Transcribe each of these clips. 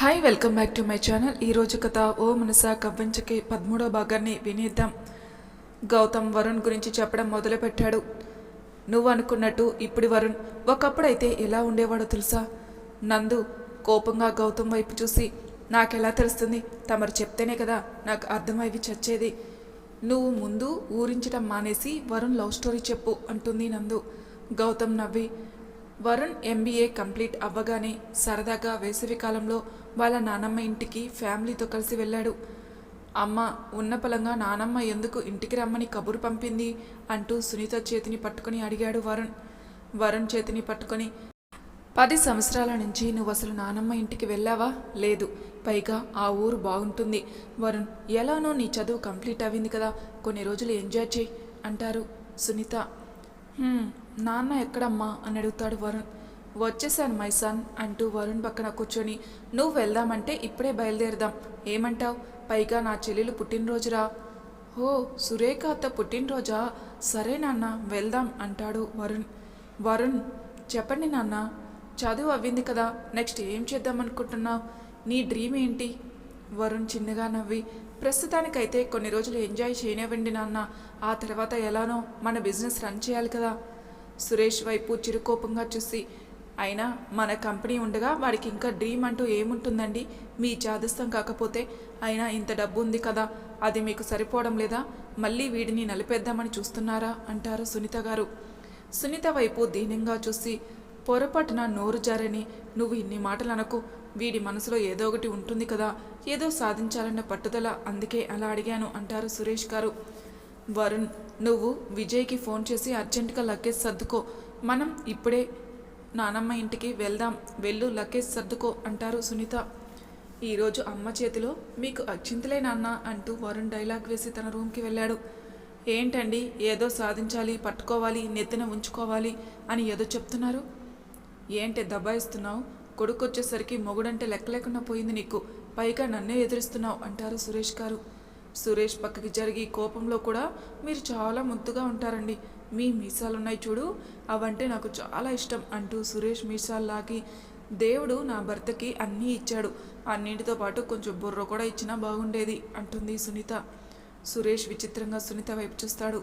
Hi welcome back to my channel ఈరోజు కథ ఓ మనస కవ్వించకి పదమూడో భాగాన్ని వినేద్దాం. గౌతమ్ వరుణ్ గురించి చెప్పడం మొదలుపెట్టాడు. నువ్వు అనుకున్నట్టు ఇప్పుడు వరుణ్ ఒకప్పుడైతే ఎలా ఉండేవాడో తెలుసా? నందు కోపంగా గౌతమ్ వైపు చూసి నాకెలా తెలుస్తుంది? తమరు చెప్తేనే కదా నాకు అర్థమైవి చచ్చేది. నువ్వు ముందు ఊరించడం మానేసి వరుణ్ లవ్ స్టోరీ చెప్పు అంటుంది నందు. గౌతమ్ నవ్వి వరుణ్ ఎంబీఏ కంప్లీట్ అవ్వగానే సరదాగా వేసవికాలంలో వాళ్ళ నానమ్మ ఇంటికి ఫ్యామిలీతో కలిసి వెళ్ళాడు. అమ్మ ఉన్న పలంగా నానమ్మ ఎందుకు ఇంటికి రమ్మని కబురు పంపింది అంటూ సునీత చేతిని పట్టుకొని అడిగాడు వరుణ్. వరుణ్ చేతిని పట్టుకొని పది సంవత్సరాల నుంచి నువ్వు అసలు నానమ్మ ఇంటికి వెళ్ళావా? లేదు. పైగా ఆ ఊరు బాగుంటుంది. వరుణ్ ఎలానో నీ చదువు కంప్లీట్ అయింది కదా. కొన్ని రోజులు ఎంజాయ్ చేయి అంటారు సునీత. నాన్న ఎక్కడమ్మా? అని అడుగుతాడు వరుణ్. వచ్చేసాను మై సన్ అంటూ వరుణ్ పక్కన కూర్చొని. నువ్వు వెళ్దామంటే ఇప్పుడే బయలుదేరదాం. ఏమంటావ్? పైగా నా చెల్లెలు పుట్టినరోజురా. ఓ సురేఖ అత్త పుట్టినరోజా? సరే నాన్న వెళ్దాం అంటాడు వరుణ్. వరుణ్ చెప్పండి నాన్న చదువు అవ్వింది కదా నెక్స్ట్ ఏం చేద్దాం అనుకుంటున్నావు నీ డ్రీమ్ ఏంటి? వరుణ్ చిన్నగా నవ్వి. ప్రస్తుతానికైతే కొన్ని రోజులు ఎంజాయ్ చేయనివ్వండి నాన్న. ఆ తర్వాత ఎలానో మన బిజినెస్ రన్ చేయాలి కదా. సురేష్ వైపు చిరుకోపంగా చూసి అయినా మన కంపెనీ ఉండగా వాడికి ఇంకా డ్రీమ్ అంటూ ఏముంటుందండి? మీ చాదస్తం కాకపోతే అయినా ఇంత డబ్బు ఉంది కదా అది మీకు సరిపోవడం లేదా? మళ్ళీ వీడిని నలిపేద్దామని చూస్తున్నారా? అంటారు సునీత గారు. సునీత వైపు దీనంగా చూసి పొరపాటున నోరు జారని నువ్వు ఇన్ని మాటలు అనకు వీడి మనసులో ఏదో ఒకటి ఉంటుంది కదా ఏదో సాధించాలన్న పట్టుదల అందుకే అలా అడిగాను అంటారు సురేష్ గారు. వరుణ్ నువ్వు విజయ్కి ఫోన్ చేసి అర్జెంటుగా లగేజ్ సర్దుకో. మనం ఇప్పుడే నానమ్మ ఇంటికి వెళ్దాం. వెళ్ళు లగేజ్ సర్దుకో అంటారు సునీత. ఈరోజు అమ్మ చేతిలో మీకు అచ్చింతలే నాన్న అంటూ వరుణ్ డైలాగ్ వేసి తన రూమ్కి వెళ్ళాడు. ఏంటండి ఏదో సాధించాలి పట్టుకోవాలి నెత్తిన ఉంచుకోవాలి అని ఏదో చెప్తున్నారు. ఏంటి దబాయిస్తున్నావు? కొడుకు వచ్చేసరికి మొగుడంటే లెక్క లేకుండా పోయింది నీకు. పైగా నన్నే ఎదురిస్తున్నావు అంటారు సురేష్ గారు. సురేష్ పక్కకి జరిగి కోపంలో కూడా మీరు చాలా ముద్దుగా ఉంటారండి. మీ మీసాలున్నాయి చూడు అవంటే నాకు చాలా ఇష్టం అంటూ సురేష్ మీసాల్లాగి దేవుడు నా భర్తకి అన్నీ ఇచ్చాడు. అన్నింటితో పాటు కొంచెం బుర్ర కూడా ఇచ్చినా బాగుండేది అంటుంది సునీత. సురేష్ విచిత్రంగా సునీత వైపు చూస్తాడు.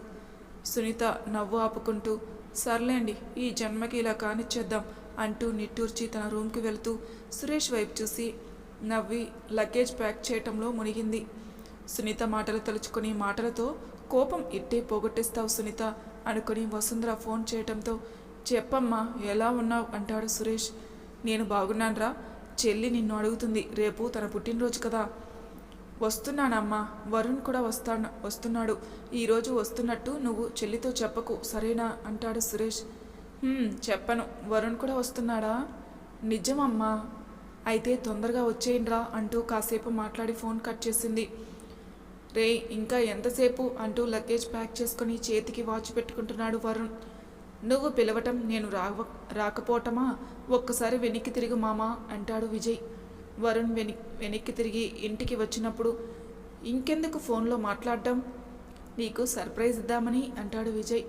సునీత నవ్వు ఆపుకుంటూ సర్లేండి ఈ జన్మకి ఇలా కానిచ్చేద్దాం అంటూ నిట్టూర్చి తన రూమ్కి వెళ్తూ సురేష్ వైపు చూసి నవ్వి లగేజ్ ప్యాక్ చేయటంలో మునిగింది. సునీత మాటలు తలుచుకుని మాటలతో కోపం ఇట్టే పోగొట్టేస్తావు సునీత అనుకుని వసుంధర ఫోన్ చేయటంతో చెప్పమ్మా ఎలా ఉన్నావు? అంటాడు సురేష్. నేను బాగున్నానురా. చెల్లి నిన్ను అడుగుతుంది రేపు తన పుట్టినరోజు కదా. వస్తున్నానమ్మా. వరుణ్ కూడా వస్తాను వస్తున్నాడు. ఈరోజు వస్తున్నట్టు నువ్వు చెల్లితో చెప్పకు సరేనా? అంటాడు సురేష్. చెప్పను. వరుణ్ కూడా వస్తున్నాడా? నిజమమ్మా. అయితే తొందరగా వచ్చేయండిరా అంటూ కాసేపు మాట్లాడి ఫోన్ కట్ చేసింది. రే ఇంకా ఎంతసేపు అంటూ లగేజ్ ప్యాక్ చేసుకుని చేతికి వాచ్ పెట్టుకుంటున్నాడు వరుణ్. నువ్వు పిలవటం నేను రావ రాకపోవటమా? ఒక్కసారి వెనక్కి తిరిగి మామా అంటాడు విజయ్. వరుణ్ వెని వెనక్కి తిరిగి ఇంటికి వచ్చినప్పుడు ఇంకెందుకు ఫోన్లో మాట్లాడడం? నీకు సర్ప్రైజ్ ఇద్దామని అంటాడు విజయ్.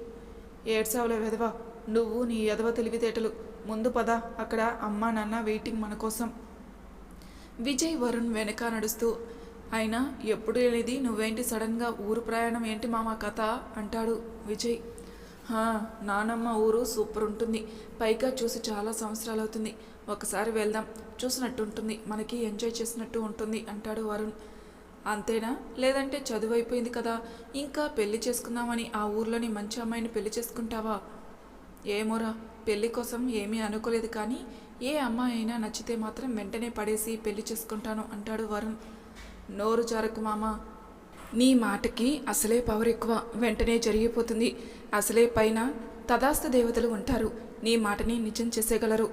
ఏడ్సావుల వెధవ నువ్వు నీ ఎదవ తెలివితేటలు. ముందు పద అక్కడ అమ్మా నాన్న వెయిటింగ్ మన కోసం. విజయ్ వరుణ్ వెనక నడుస్తూ అయినా ఎప్పుడు లేనిది నువ్వేంటి సడన్గా ఊరు ప్రయాణం ఏంటి మామ కథ? అంటాడు విజయ్. నానమ్మ ఊరు సూపర్ ఉంటుంది. పైగా చూసి చాలా సంవత్సరాలు అవుతుంది. ఒకసారి వెళ్దాం. చూసినట్టు ఉంటుంది. మనకి ఎంజాయ్ చేసినట్టు ఉంటుంది అంటాడు వరుణ్. అంతేనా? లేదంటే చదువు అయిపోయింది కదా. ఇంకా పెళ్ళి చేసుకుందామని ఆ ఊర్లోని మంచి అమ్మాయిని పెళ్ళి చేసుకుంటావా? ఏమోరా పెళ్ళి కోసం ఏమీ అనుకోలేదు కానీ ఏ అమ్మాయి అయినా నచ్చితే మాత్రం వెంటనే పడేసి పెళ్ళి చేసుకుంటాను అంటాడు వరుణ్. నోరు జారకు మామ. నీ మాటకి అసలే పవర్ ఎక్కువ. వెంటనే జరిగిపోతుంది. అసలే పైన తదాస్త దేవతలు ఉంటారు. నీ మాటని నిజం చేసేయగలరు.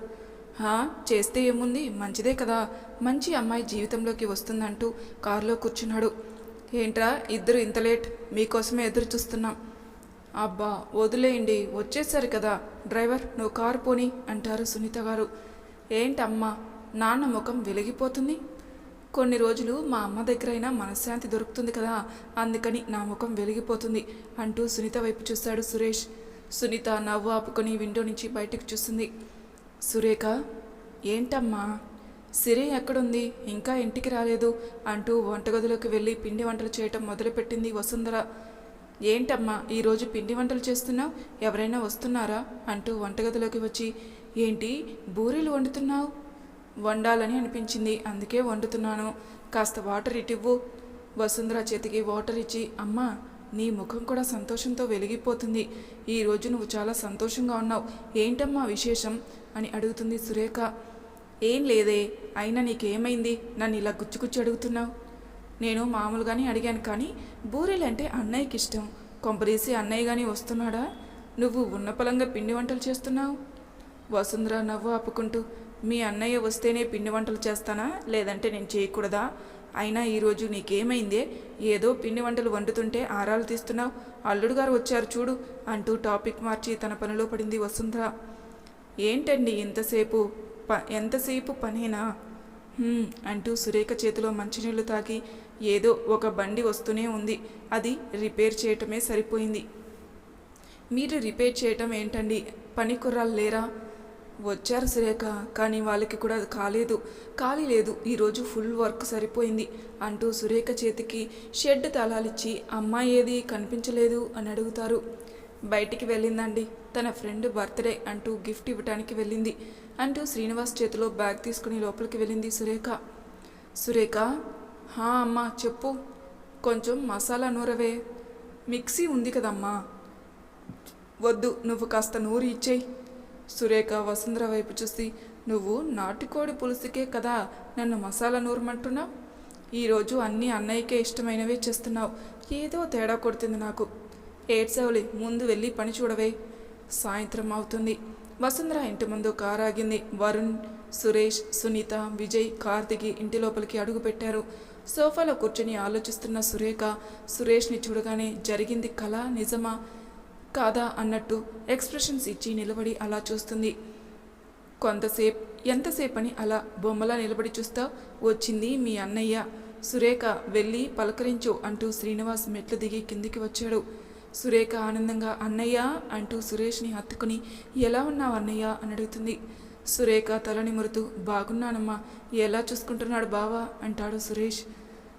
హా? చేస్తే ఏముంది? మంచిదే కదా. మంచి అమ్మాయి జీవితంలోకి వస్తుందంటూ కారులో కూర్చున్నాడు. ఏంట్రా ఇద్దరు ఇంత లేట్? మీకోసమే ఎదురు చూస్తున్నాం. అబ్బా వదిలేయండి. వచ్చేసారు కదా. డ్రైవర్ నువ్వు కారు పోని అంటారు సునీత గారు. ఏంటమ్మా? నాన్న ముఖం వెలిగిపోతుంది. కొన్ని రోజులు మా అమ్మ దగ్గరైనా మనశ్శాంతి దొరుకుతుంది కదా అందుకని నా ముఖం వెలిగిపోతుంది అంటూ సునీత వైపు చూశాడు సురేష్. సునీత నవ్వు ఆపుకొని విండో నుంచి బయటకు చూస్తుంది. సురేఖ ఏంటమ్మా? సిరి ఎక్కడుంది? ఇంకా ఇంటికి రాలేదు అంటూ వంటగదిలోకి వెళ్ళి పిండి వంటలు చేయటం మొదలుపెట్టింది వసుంధర. ఏంటమ్మా ఈరోజు పిండి వంటలు చేస్తున్నావు? ఎవరైనా వస్తున్నారా? అంటూ వంటగదిలోకి వచ్చి ఏంటి బూరెలు వండుతున్నావు? వండాలని అనిపించింది. అందుకే వండుతున్నాను. కాస్త వాటర్ ఇటివ్వు. వసుంధర చేతికి వాటర్ ఇచ్చి అమ్మా నీ ముఖం కూడా సంతోషంతో వెలిగిపోతుంది. ఈరోజు నువ్వు చాలా సంతోషంగా ఉన్నావు. ఏంటమ్మా విశేషం? అని అడుగుతుంది సురేఖ. ఏం లేదే. అయినా నీకేమైంది? నన్ను ఇలా గుచ్చుగుచ్చి అడుగుతున్నావు? నేను మామూలుగానే అడిగాను కానీ బూరెలంటే అన్నయ్యకి ఇష్టం. కొంపరీసి అన్నయ్య కానీ వస్తున్నాడా? నువ్వు ఉన్న పలంగా పిండి వంటలు చేస్తున్నావు? వసుంధర నవ్వు ఆపుకుంటూ మీ అన్నయ్య వస్తేనే పిండి వంటలు చేస్తానా? లేదంటే నేను చేయకూడదా? అయినా ఈరోజు నీకేమైందే? ఏదో పిండి వంటలు వండుతుంటే ఆరాలు తీస్తున్నావు. అల్లుడు గారు వచ్చారు చూడు అంటూ టాపిక్ మార్చి తన పనిలో పడింది వసుంధర. ఏంటండి ఇంతసేపు? ప ఎంతసేపు పనేనా? అంటూ సురేఖ చేతిలో మంచినీళ్ళు తాగి ఏదో ఒక బండి వస్తూనే ఉంది. అది రిపేర్ చేయటమే సరిపోయింది. మీరు రిపేర్ చేయటం ఏంటండి? పని కుర్రాలు లేరా? వచ్చారు సురేఖ కానీ వాళ్ళకి కూడా అది కాలేదు. ఖాళీ లేదు. ఈరోజు ఫుల్ వర్క్ సరిపోయింది అంటూ సురేఖ చేతికి షెడ్ తాళాలిచ్చి అమ్మాయి ఏది కనిపించలేదు అని అడుగుతారు. బయటికి వెళ్ళిందండి. తన ఫ్రెండ్ బర్త్డే అంటూ గిఫ్ట్ ఇవ్వటానికి వెళ్ళింది అంటూ శ్రీనివాస్ చేతిలో బ్యాగ్ తీసుకుని లోపలికి వెళ్ళింది సురేఖ. సురేఖ హా అమ్మా చెప్పు. కొంచెం మసాలా నూరవే. మిక్సీ ఉంది కదమ్మా. వద్దు నువ్వు కాస్త నూరి ఇచ్చేయి. సురేఖ వసుంధర వైపు చూసి నువ్వు నాటుకోడి పులుసుకే కదా నన్ను మసాలా నూరమంటున్నావు? ఈరోజు అన్నీ అన్నయ్యకే ఇష్టమైనవే చేస్తున్నావు. ఏదో తేడా కొడుతుంది నాకు. ఏడ్సవలి ముందు వెళ్ళి పని చూడవే. సాయంత్రం అవుతుంది. వసుంధర ఇంటి ముందు కారాగింది వరుణ్ సురేష్ సునీత విజయ్ కార్తికి ఇంటి లోపలికి అడుగు పెట్టారు. సోఫాలో కూర్చొని ఆలోచిస్తున్న సురేఖ సురేష్ని చూడగానే జరిగింది కళ నిజమా? కాదా అన్నట్టు ఎక్స్ప్రెషన్స్ ఇచ్చి నిలబడి అలా చూస్తుంది. కొంతసేపు ఎంతసేపని అలా బొమ్మలా నిలబడి చూస్తా వచ్చింది మీ అన్నయ్య. సురేఖ వెళ్ళి పలకరించు అంటూ శ్రీనివాస్ మెట్లు దిగి కిందికి వచ్చాడు. సురేఖ ఆనందంగా అన్నయ్య అంటూ సురేష్ని హత్తుకుని ఎలా ఉన్నావు అన్నయ్య? అని అడుగుతుంది. సురేఖ తల నిమురుతూ బాగున్నానమ్మా. ఎలా చూసుకుంటున్నాడు బావా? అంటాడు సురేష్.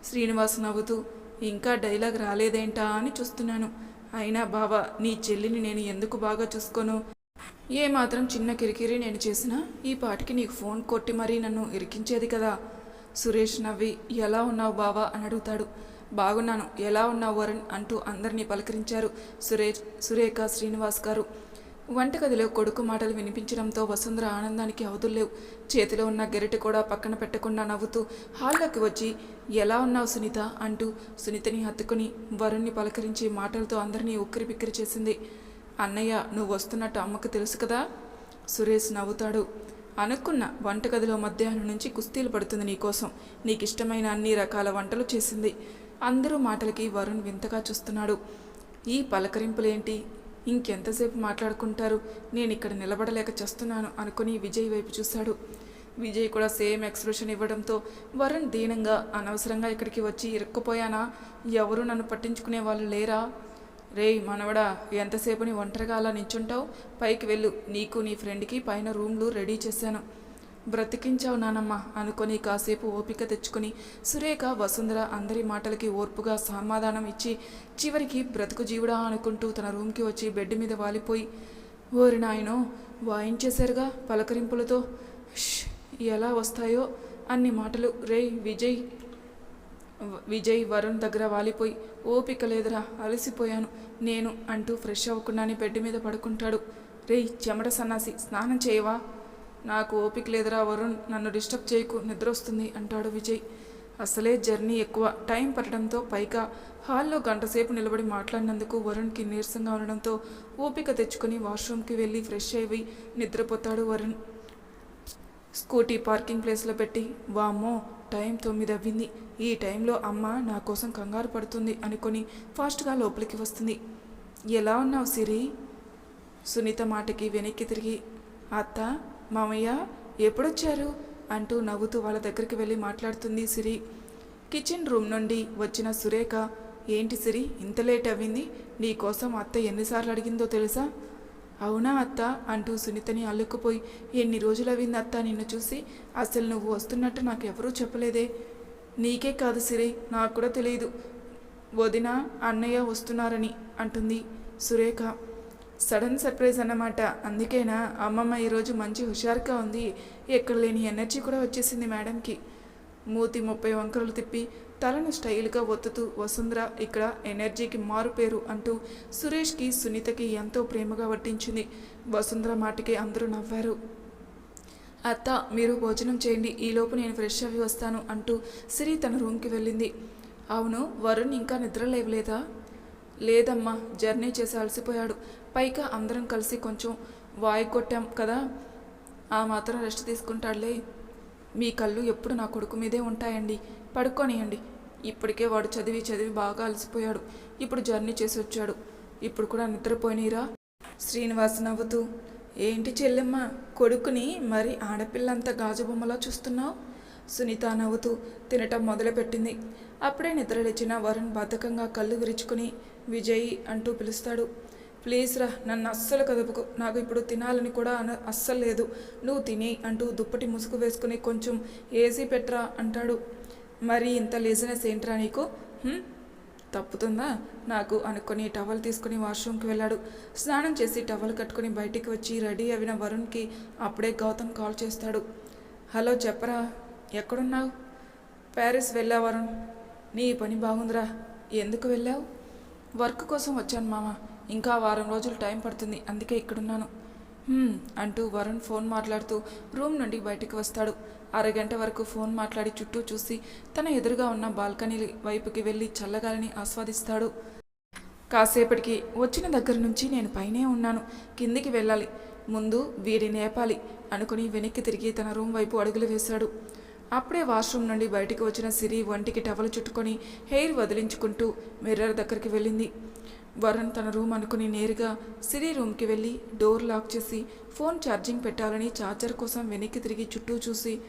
శ్రీనివాస్ నవ్వుతూ ఇంకా డైలాగ్ రాలేదేంటా? అని చూస్తున్నాను. అయినా బావా నీ చెల్లిని నేను ఎందుకు బాగా చూసుకోను? ఏ మాత్రం చిన్న కిరికిరి నేను చేసినా ఈ పాటికి నీకు ఫోన్ కొట్టి మరీ నన్ను ఇరికించేది కదా. సురేష్ నవ్వి ఎలా ఉన్నావు బావా? అని అడుగుతాడు. బాగున్నాను. ఎలా ఉన్నావు వరుణ్? అంటూ అందరినీ పలకరించారు సురేష్ సురేఖ శ్రీనివాస్ గారు. వంటగదిలో కొడుకు మాటలు వినిపించడంతో వసుంధర ఆనందానికి అవధుల్లేవు. చేతిలో ఉన్న గెరిట కూడా పక్కన పెట్టకుండా నవ్వుతూ హాల్లోకి వచ్చి ఎలా ఉన్నావు సునీత? అంటూ సునీతని హత్తుకుని వరుణ్ణి పలకరించి మాటలతో అందరినీ ఉక్కిరి బిక్కిరి చేసింది. అన్నయ్య నువ్వు వస్తున్నట్టు అమ్మకు తెలుసు కదా? సురేష్ నవ్వుతాడు. అనుకున్న వంటగదిలో మధ్యాహ్నం నుంచి కుస్తీలు పడుతుంది నీకోసం. నీకు ఇష్టమైన అన్ని రకాల వంటలు చేసింది. అందరూ మాటలకి వరుణ్ వింతగా చూస్తున్నాడు. ఈ పలకరింపులేంటి? ఇంకెంతసేపు మాట్లాడుకుంటారు? నేను ఇక్కడ నిలబడలేక చేస్తున్నాను అనుకుని విజయ్ వైపు చూశాడు. విజయ్ కూడా సేమ్ ఎక్స్ప్రెషన్ ఇవ్వడంతో వరుణ్ దీనంగా అనవసరంగా ఇక్కడికి వచ్చి ఇరుక్కుపోయానా? ఎవరు నన్ను పట్టించుకునే వాళ్ళు లేరా? రేయ్ మనవడా ఎంతసేపుని ఒంటరిగా అలా నించుంటావు? పైకి వెళ్ళు. నీకు నీ ఫ్రెండ్కి పైన రూమ్లు రెడీ చేశాను. బ్రతికించావు నానమ్మ అనుకొని కాసేపు ఓపిక తెచ్చుకుని సురేఖ వసుంధర అందరి మాటలకి ఓర్పుగా సమాధానం ఇచ్చి చివరికి బ్రతుకు జీవుడా అనుకుంటూ తన రూమ్కి వచ్చి బెడ్ మీద వాలిపోయి ఓరి నాయనో వాయించేశారుగా పలకరింపులతో? ఎలా వస్తాయో? అన్ని మాటలు రేయ్ విజయ్ విజయ్ వరుణ్ దగ్గర వాలిపోయి ఓపిక లేదురా అలసిపోయాను నేను అంటూ ఫ్రెష్ అవ్వకుండానే బెడ్ మీద పడుకుంటాడు. రేయ్ చెమట సన్నాసి స్నానం చేయవా? నాకు ఓపిక లేదురా వరుణ్ నన్ను డిస్టర్బ్ చేయకు నిద్ర వస్తుంది అంటాడు విజయ్. అసలే జర్నీ ఎక్కువ టైం పట్టడంతో పైగా హాల్లో గంటసేపు నిలబడి మాట్లాడినందుకు వరుణ్కి నీరసంగా ఉండడంతో ఓపిక తెచ్చుకొని వాష్రూమ్కి వెళ్ళి ఫ్రెష్ అయ్యి నిద్రపోతాడు వరుణ్. స్కూటీ పార్కింగ్ ప్లేస్లో పెట్టి వామ్మో టైం తొమ్మిది అవ్వింది ఈ టైంలో అమ్మ నా కోసం కంగారు పడుతుంది అనుకొని ఫాస్ట్గా లోపలికి వస్తుంది. ఎలా ఉన్నావు సిరి? సునీత మాటకి వెనక్కి తిరిగి అత్త మామయ్య ఎప్పుడొచ్చారు? అంటూ నవ్వుతూ వాళ్ళ దగ్గరికి వెళ్ళి మాట్లాడుతుంది సిరి. కిచెన్ రూమ్ నుండి వచ్చిన సురేఖ ఏంటి సిరి ఇంత లేట్ అవ్వింది? నీకోసం అత్త ఎన్నిసార్లు అడిగిందో తెలుసా? అవునా అత్త? అంటూ సునీతని అల్లుకుపోయి ఎన్ని రోజులు అవింది అత్త నిన్ను చూసి? అసలు నువ్వు వస్తున్నట్టు నాకు ఎవరూ చెప్పలేదే. నీకే కాదు సిరి నాకు కూడా తెలియదు వదిన అన్నయ్య వస్తున్నారని అంటుంది సురేఖ. సడన్ సర్ప్రైజ్ అన్నమాట. అందుకేనా అమ్మమ్మ ఈరోజు మంచి హుషారుగా ఉంది. ఎక్కడ లేని ఎనర్జీ కూడా వచ్చేసింది మేడంకి. మూతి ముప్పై వంకరలు తిప్పి తలను స్టైల్గా ఒత్తుతూ వసుంధర ఇక్కడ ఎనర్జీకి మారు పేరు అంటూ సురేష్కి సునీతకి ఎంతో ప్రేమగా వడ్డించింది. వసుంధర మాటకి అందరూ నవ్వారు. అత్త మీరు భోజనం చేయండి. ఈలోపు నేను ఫ్రెష్ అవి వస్తాను అంటూ సిరి తన రూమ్కి వెళ్ళింది. అవును వరుణ్ ఇంకా నిద్ర లేవలేదా? లేదమ్మా జర్నీ చేసి అలసిపోయాడు. పైగా అందరం కలిసి కొంచెం వాయి కొట్టాం కదా. ఆ మాత్రం రెస్ట్ తీసుకుంటాడులే. మీ కళ్ళు ఎప్పుడు నా కొడుకు మీదే ఉంటాయండి. పడుకోనియండి. ఇప్పటికే వాడు చదివి చదివి బాగా అలసిపోయాడు. ఇప్పుడు జర్నీ చేసి వచ్చాడు. ఇప్పుడు కూడా నిద్రపోయినీరా? శ్రీనివాస్ నవ్వుతూ ఏంటి చెల్లెమ్మ కొడుకుని మరి ఆడపిల్లంత గాజు బొమ్మలా చూస్తున్నావు? సునీత నవ్వుతూ తినటం మొదలుపెట్టింది. అప్పుడే నిద్రలేచిన వరుణ్ బద్ధకంగా కళ్ళు విరుచుకుని విజయ్ అంటూ పిలుస్తాడు. ప్లీజ్ రా నన్ను అస్సలు కదుపుకు. నాకు ఇప్పుడు తినాలని కూడా అన అస్సలు లేదు. నువ్వు తిని అంటూ దుప్పటి ముసుగు వేసుకుని కొంచెం ఏసీ పెట్టరా అంటాడు. మరి ఇంత లేజినెస్ ఏంట్రా నీకు? తప్పుతుందా? నాకు అనుకొని టవల్ తీసుకుని వాష్రూమ్కి వెళ్ళాడు. స్నానం చేసి టవల్ కట్టుకుని బయటికి వచ్చి రెడీ అయిన వరుణ్కి అప్పుడే గౌతమ్ కాల్ చేస్తాడు. హలో చెప్పరా ఎక్కడున్నావు? ప్యారిస్ వెళ్ళా వరుణ్. నీ పని బాగుందిరా. ఎందుకు వెళ్ళావు? వర్క్ కోసం వచ్చాను మామ. ఇంకా వారం రోజులు టైం పడుతుంది అందుకే ఇక్కడున్నాను. అంటూ వరుణ్ ఫోన్ మాట్లాడుతూ రూమ్ నుండి బయటికి వస్తాడు. అరగంట వరకు ఫోన్ మాట్లాడి చుట్టూ చూసి తన ఎదురుగా ఉన్న బాల్కనీ వైపుకి వెళ్ళి చల్లగాలిని ఆస్వాదిస్తాడు. కాసేపటికి వచ్చిన దగ్గర నుంచి నేను పైనే ఉన్నాను కిందికి వెళ్ళాలి. ముందు వీడి నేపాలి అనుకుని వెనక్కి తిరిగి తన రూమ్ వైపు అడుగులు వేశాడు. అప్పుడే వాష్రూమ్ నుండి బయటికి వచ్చిన సిరి వంటికి టవల్ చుట్టుకొని హెయిర్ వదిలించుకుంటూ మిర్రర్ దగ్గరికి వెళ్ళింది. వరుణ్ తన రూమ్ అనుకుని నేరుగా సిరి రూమ్కి వెళ్ళి డోర్ లాక్ చేసి ఫోన్ ఛార్జింగ్ పెట్టాలని ఛార్జర్ కోసం వెనక్కి తిరిగి చుట్టూ చూసి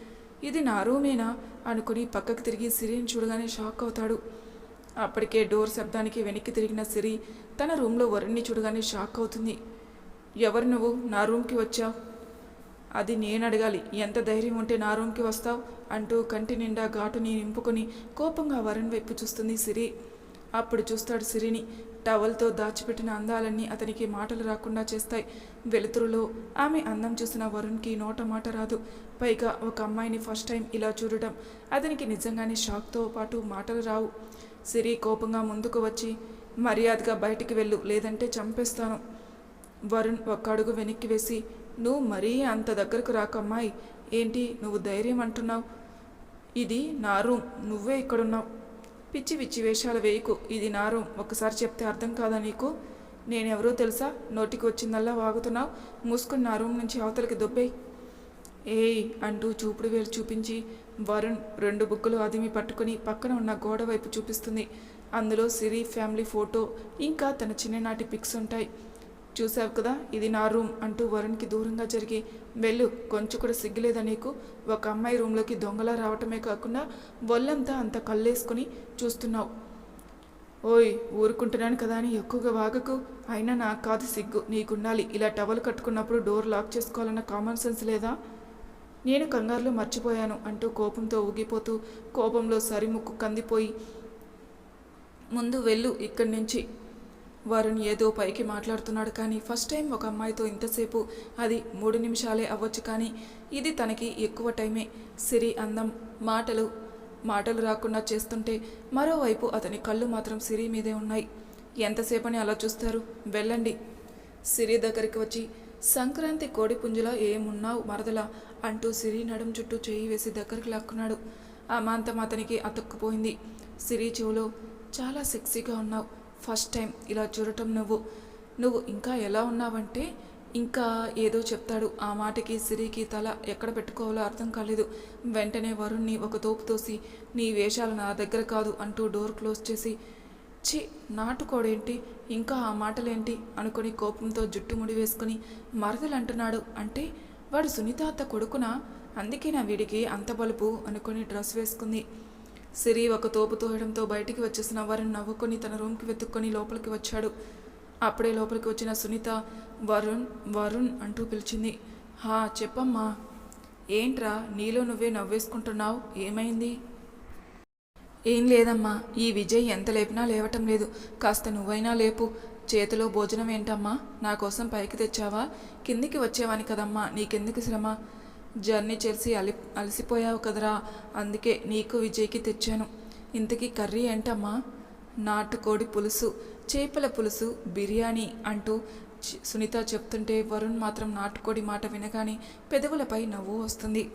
ఇది నా రూమేనా? అనుకుని పక్కకు తిరిగి సిరిని చూడగానే షాక్ అవుతాడు. అప్పటికే డోర్ శబ్దానికి వెనక్కి తిరిగిన సిరి తన రూమ్లో వరుణ్ణి చూడగానే షాక్ అవుతుంది. ఎవరు నువ్వు? నా రూమ్కి వచ్చావు? అది నేను అడగాలి. ఎంత ధైర్యం ఉంటే నా రూమ్కి వస్తావు? అంటూ కంటి నిండా ఘాటుని నింపుకొని కోపంగా వరుణ్ వైపు చూస్తుంది సిరి. అప్పుడు చూస్తాడు సిరిని. టవల్తో దాచిపెట్టిన అందాలన్నీ అతనికి మాటలు రాకుండా చేస్తాయి. వెలుతురులో ఆమె అందం చూసిన వరుణ్కి నోట మాట రాదు. పైగా ఒక అమ్మాయిని ఫస్ట్ టైం ఇలా చూడటం అతనికి నిజంగానే షాక్తో పాటు మాటలు రావు. సిరి కోపంగా ముందుకు వచ్చి మర్యాదగా బయటికి వెళ్ళు లేదంటే చంపేస్తాను. వరుణ్ ఒక్క అడుగు వెనక్కి వేసి నువ్వు మరీ అంత దగ్గరకు రాకమ్మాయి. ఏంటి నువ్వు ధైర్యం అంటున్నావు? ఇది నా రూమ్ నువ్వే ఇక్కడున్నావు. పిచ్చి పిచ్చి వేషాలు వేయకు ఇది నా రూమ్. ఒకసారి చెప్తే అర్థం కాదా నీకు? నేనెవరో తెలుసా? నోటికి వచ్చిందల్లా వాగుతున్నావు? మూసుకుని నా రూమ్ నుంచి అవతలకి దొబ్బేయి. ఏయ్ అంటూ చూపుడు వేలు చూపించి వరుణ్ రెండు బుక్కులు అదిమి పట్టుకుని పక్కన ఉన్న గోడ వైపు చూపిస్తుంది. అందులో సిరి ఫ్యామిలీ ఫోటో ఇంకా తన చిన్ననాటి పిక్స్ ఉంటాయి. చూసావు కదా? ఇది నా రూమ్ అంటూ వరుణ్కి దూరంగా జరిగి వెళ్ళు కొంచెం కూడా సిగ్గులేదా నీకు? ఒక అమ్మాయి రూమ్లోకి దొంగలా రావటమే కాకుండా ఒళ్ళంతా అంత కళ్ళేసుకొని చూస్తున్నావు. ఓయ్ ఊరుకుంటున్నాను కదా అని ఎక్కువగా వాగకు. అయినా నాకు కాదు సిగ్గు. నీకుండాలి. ఇలా టవల్ కట్టుకున్నప్పుడు డోర్ లాక్ చేసుకోవాలన్న కామన్ సెన్స్ లేదా? నేను కంగారులో మర్చిపోయాను అంటూ కోపంతో ఊగిపోతూ కోపంలో సరిముక్కు కందిపోయి ముందు వెళ్ళు ఇక్కడి నుంచి. వరుణ్ ఏదో పైకి మాట్లాడుతున్నాడు కానీ ఫస్ట్ టైం ఒక అమ్మాయితో ఇంతసేపు. అది మూడు నిమిషాలే అవ్వచ్చు కానీ ఇది తనకి ఎక్కువ టైమే. సిరి అందం మాటలు మాటలు రాకుండా చేస్తుంటే మరోవైపు అతని కళ్ళు మాత్రం సిరి మీదే ఉన్నాయి. ఎంతసేపని అలా చూస్తారు? వెళ్ళండి. సిరి దగ్గరికి వచ్చి సంక్రాంతి కోడి పుంజులా ఏమున్నావు మరదలా అంటూ సిరి నడుం చుట్టూ చేయి వేసి దగ్గరికి లాక్కున్నాడు. అమాంతం అతనికి అతుక్కుపోయింది. సిరి చెవులో చాలా సెక్సీగా ఉన్నావు. ఫస్ట్ టైం ఇలా చూడటం నువ్వు. నువ్వు ఇంకా ఎలా ఉన్నావంటే ఇంకా ఏదో చెప్తాడు. ఆ మాటకి సిరికి తల ఎక్కడ పెట్టుకోవాలో అర్థం కాలేదు. వెంటనే వరుణ్ణి ఒక తోపు తోసి నీ వేషాలు నా దగ్గర కాదు అంటూ డోర్ క్లోజ్ చేసి ఛీ నాటుకోడేంటి? ఇంకా ఆ మాటలేంటి? అనుకుని కోపంతో జుట్టు ముడి వేసుకుని మరదలు అంటున్నాడు. అంటే వాడు సునీత అత్త కొడుకునా? అందుకే నా వీడికి అంత బలుపు? అనుకుని డ్రెస్ వేసుకుంది. సిరి ఒక తోపు తోయడంతో బయటికి వచ్చేసిన వరుణ్ నవ్వుకొని తన రూమ్కి వెతుక్కొని లోపలికి వచ్చాడు. అప్పుడే లోపలికి వచ్చిన సునీత వరుణ్ వరుణ్ అంటూ పిలిచింది. హా చెప్పమ్మా. ఏంట్రా నీలో నువ్వే నవ్వేసుకుంటున్నావు? ఏమైంది? ఏం లేదమ్మా. ఈ విజయ్ ఎంత లేపినా లేవటం లేదు. కాస్త నువ్వైనా లేపు. చేతిలో భోజనం ఏంటమ్మా? నా కోసం పైకి తెచ్చావా? కిందికి వచ్చేవాని కదమ్మా. నీకెందుకు శ్రమ? జర్నీ చేసి అలి అలసిపోయావు కదరా. అందుకే నీకు విజయ్కి తెచ్చాను. ఇంతకీ కర్రీ ఏంటమ్మా? నాటుకోడి పులుసు చేపల పులుసు బిర్యానీ అంటూ సునీత చెప్తుంటే వరుణ్ మాత్రం నాటుకోడి మాట వినగానే పెదవులపై నవ్వు వస్తుంది.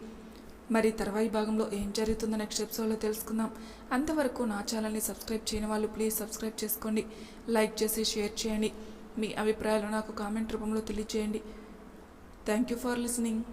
మరి తర్వాయి భాగంలో ఏం జరుగుతుందో నెక్స్ట్ ఎపిసోడ్లో తెలుసుకుందాం. అంతవరకు నా ఛానల్ని సబ్స్క్రైబ్ చేయని వాళ్ళు ప్లీజ్ సబ్స్క్రైబ్ చేసుకోండి. లైక్ చేసి షేర్ చేయండి. మీ అభిప్రాయాలు నాకు కామెంట్ రూపంలో తెలియజేయండి. Thank you for listening.